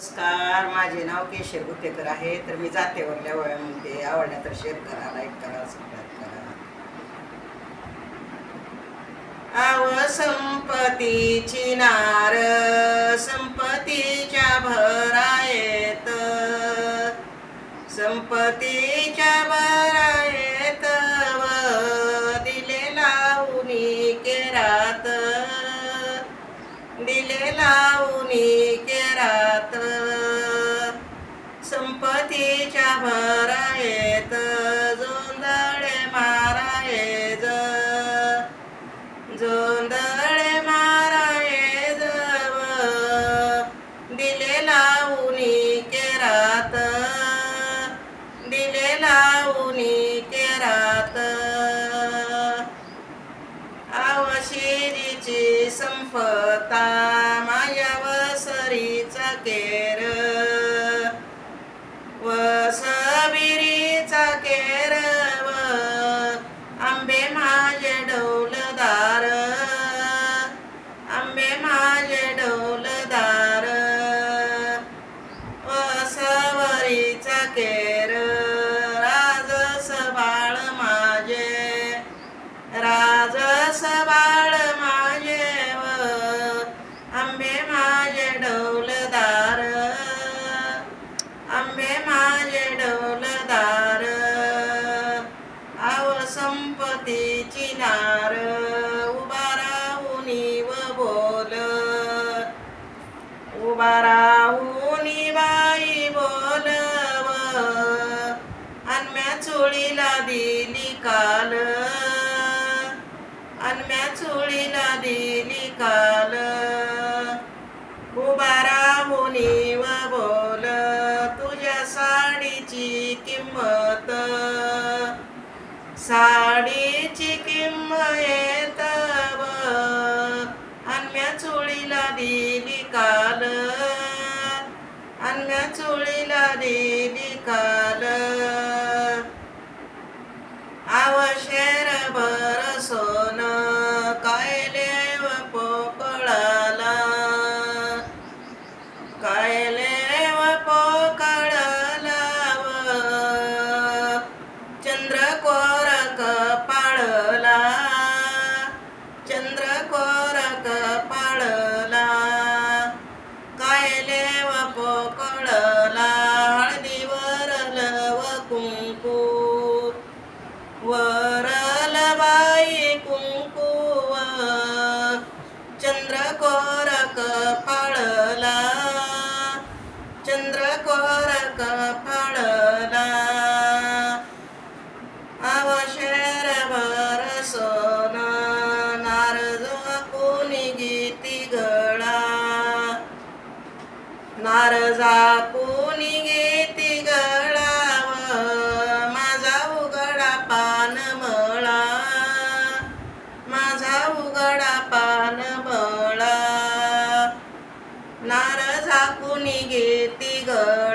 नमस्कार माझे नाव केशर गुतेकर आहे तर मी जाते वरल्या वयामध्ये. आवडल्या तर शेअर करा लाईक करा सबस्क्राईब करा. आव संपतीची नार संपतीच्या भरायत. संपतीच्या भरायत व दिले लावणी केरात. दिले फता मायावसरीचा केर. संपतीची नार उभा राहुनी व बोल. उभा राहुनी बाई बोलव अन्म्या चोळीला दिली काल. अन्म्या चोळीला दिली काल. उभा राहुनी व बोल. तुझ्या साडीची किंमत. साडीची किंमत व अन्म्या चोळीला दिली काल. अन्म्या चोळीला दिली काल. आवश्यक नारजा कोणी घेते गळाव माझा उघडा पान मळा. माझा उघडा पान मळा. नारजा कोणी घेते गळा.